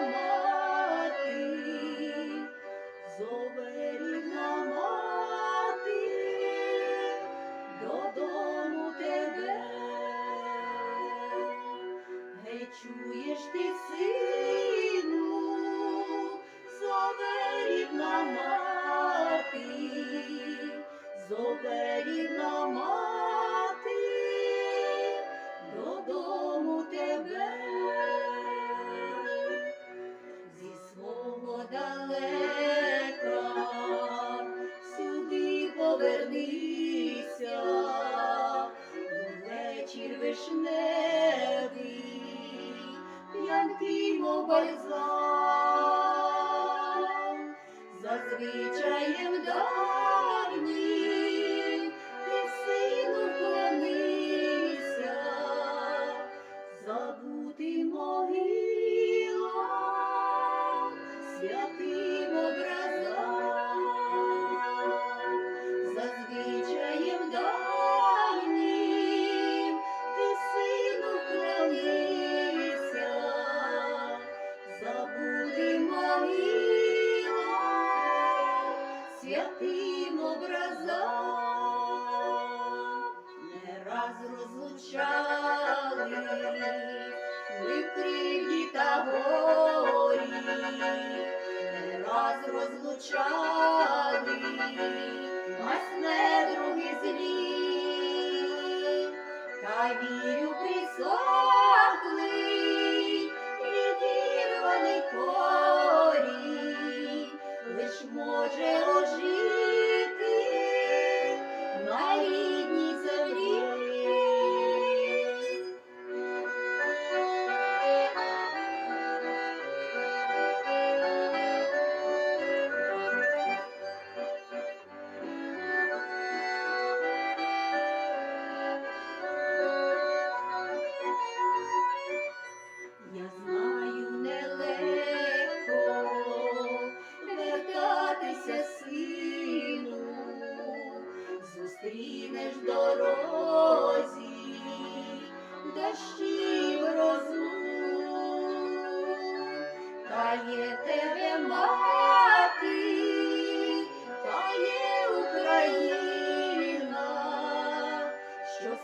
mama. вишневий, п'янкий, мов бальзам, за звичаєм да. святим образом. Не раз розлучали ми в кривні та горі, не раз розлучали, масне други злі, та вірю присохли, відірваний кор.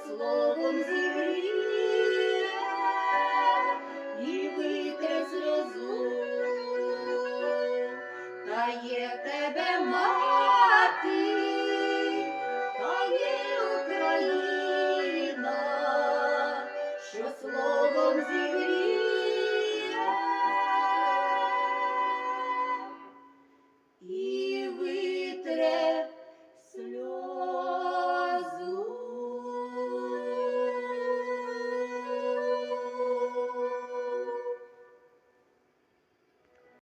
словом зігрів.